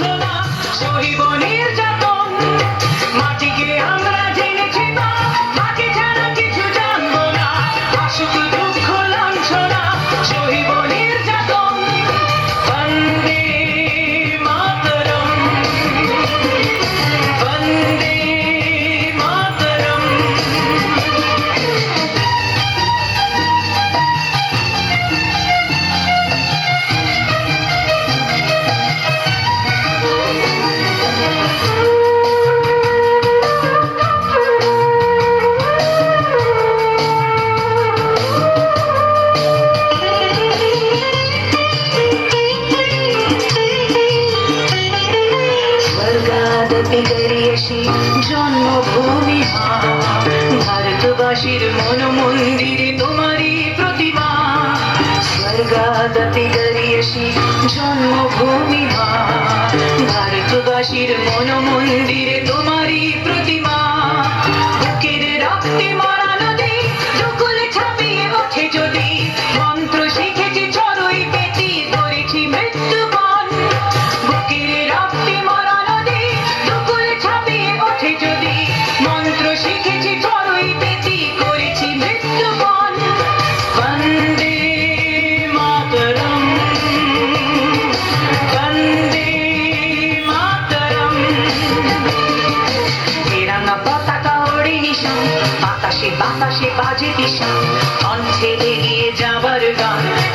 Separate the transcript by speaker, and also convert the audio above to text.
Speaker 1: লাঞ্ছনা সহিব নির্যাতন। গরিয়সী জন্মভূমি ভারতবাসীর মন মন্দিরে তোমারই প্রতিমা। স্বর্গাদপি গরিয়সী জন্মভূমি মা ভারতবাসীর মন মন্দিরে তোমারই প্রতিমা। বুকের রক্তে মরা নদী দুকুলে ছাপিয়ে ওঠে যদি। মন্ত্র শিখেছি চড়ুই পেটি, করেছি মৃত্যুবন। বুকের বাতাসে বাজে দিশা কণ্ঠে এগিয়ে যাবার গান।